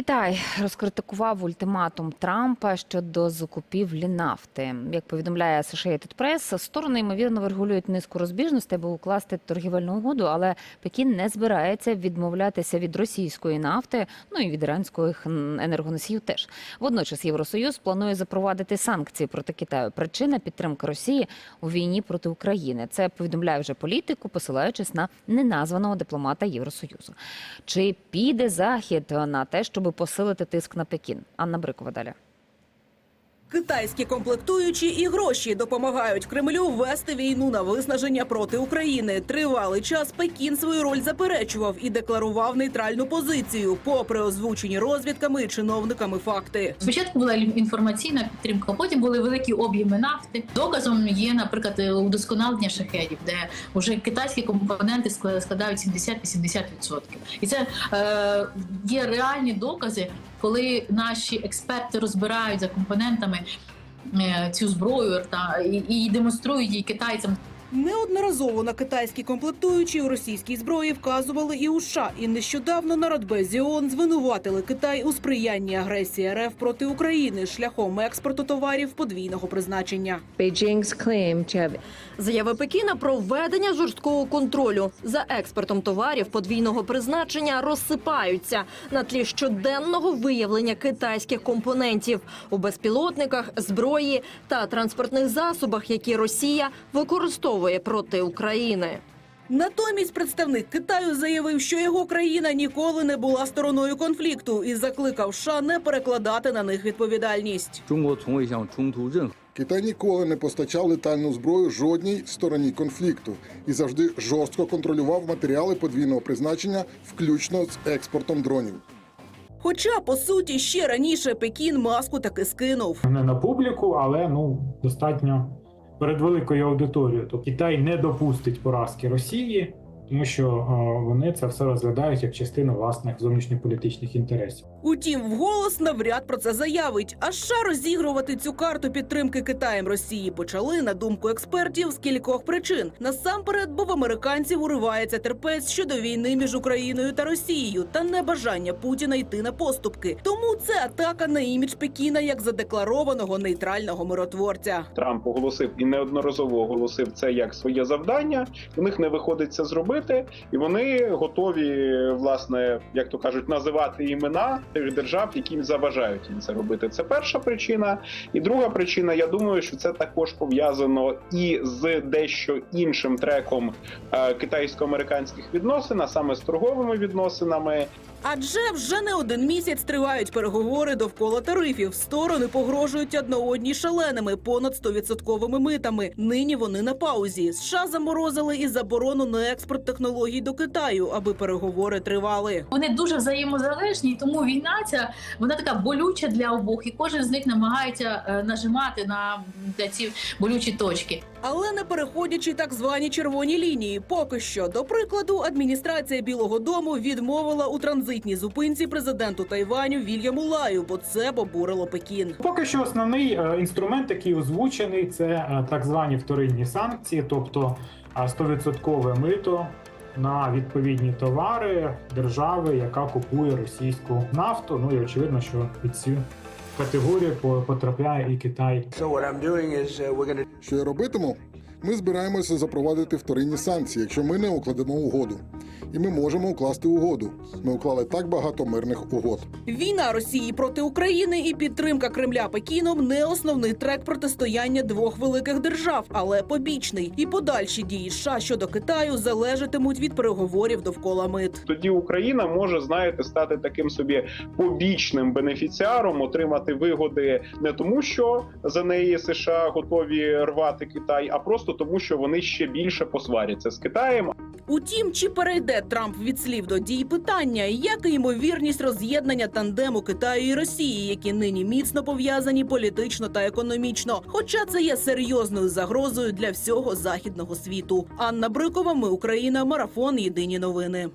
Китай розкритикував ультиматум Трампа щодо закупівлі нафти. Як повідомляє Associated Press, сторони ймовірно врегулюють низку розбіжностей, аби укласти торгівельну угоду, але Пекін не збирається відмовлятися від російської нафти, ну і від іранських енергоносіїв теж. Водночас Євросоюз планує запровадити санкції проти Китаю. Причина підтримки Росії у війні проти України. Це повідомляє вже політику, посилаючись на неназваного дипломата Євросоюзу. Чи піде захід на те, щоб посилити тиск на Пекін? Анна Брикова далі. Китайські комплектуючі і гроші допомагають Кремлю вести війну на виснаження проти України. Тривалий час Пекін свою роль заперечував і декларував нейтральну позицію, попри озвучені розвідками і чиновниками факти. Спочатку була інформаційна підтримка, потім були великі об'єми нафти. Доказом є, наприклад, удосконалення шахедів, де вже китайські компоненти скла- складають 70-80%. І це е, є реальні докази, коли наші експерти розбирають за компонентами е, цю зброю та і, і демонструють її китайцям. Неодноразово на китайські комплектуючі у російській зброї вказували і у США. І нещодавно на Радбезі ООН звинуватили Китай у сприянні агресії РФ проти України шляхом експорту товарів подвійного призначення. Заяви Пекіна про введення жорсткого контролю за експортом товарів подвійного призначення розсипаються на тлі щоденного виявлення китайських компонентів у безпілотниках, зброї та транспортних засобах, які Росія використовує використовує проти України. Натомість представник Китаю заявив, що його країна ніколи не була стороною конфлікту і закликав США не перекладати на них відповідальність. Китай ніколи не постачав летальну зброю жодній стороні конфлікту і завжди жорстко контролював матеріали подвійного призначення, включно з експортом дронів. Хоча по суті ще раніше Пекін маску таки скинув не на публіку, але ну достатньо перед великою аудиторією. Тобто Китай не допустить поразки Росії, тому що е, вони це все розглядають як частину власних зовнішньополітичних інтересів. Утім, вголос навряд про це заявить. А США розігрувати цю карту підтримки Китаєм Росії почали на думку експертів з кількох причин. Насамперед, бо в американців уривається терпець щодо війни між Україною та Росією та небажання Путіна йти на поступки. Тому це атака на імідж Пекіна як задекларованого нейтрального миротворця. Трамп оголосив і неодноразово оголосив це як своє завдання. У них не виходить це зробити, і вони готові, власне, як то кажуть, називати імена тих держав, які заважають їм це робити. Це перша причина. І друга причина, я думаю, що це також пов'язано і з дещо іншим треком е, китайсько-американських відносин, а саме з торговими відносинами. Адже вже не один місяць тривають переговори довкола тарифів. Сторони погрожують одна одній шаленими понад 100% митами. Нині вони на паузі. США заморозили і заборону на експорт технологій до Китаю, аби переговори тривали. Вони дуже взаємозалежні, тому війна ця вона така болюча для обох, і кожен з них намагається е, нажимати на ці болючі точки. Але не переходячи так звані червоні лінії. Поки що, до прикладу, адміністрація Білого Дому відмовила у транзитній зупинці президенту Тайваню Вільяму Лаю, бо це обурило Пекін. Поки що основний е, інструмент, який озвучений, це е, так звані вторинні санкції, тобто е, 100% мито на відповідні товари держави, яка купує російську нафту. Ну і очевидно, що під цю категорію по- потрапляє і Китай. So what I'm doing is uh, we're gonna... Що я робитиму? Ми збираємося запровадити вторинні санкції, якщо ми не укладемо угоду. І ми можемо укласти угоду. Ми уклали так багато мирних угод. Війна Росії проти України і підтримка Кремля Пекіном не основний трек протистояння двох великих держав, але побічний. І подальші дії США щодо Китаю залежатимуть від переговорів довкола мит. Тоді Україна може, знаєте, стати таким собі побічним бенефіціаром, отримати вигоди не тому, що за неї США готові рвати Китай, а просто тому, що вони ще більше посваряться з Китаєм. Утім, чи перейде Трамп від слів до дій питання, як і ймовірність роз'єднання тандему Китаю і Росії, які нині міцно пов'язані політично та економічно. Хоча це є серйозною загрозою для всього західного світу. Анна Брикова, ми Україна, марафон. Єдині новини.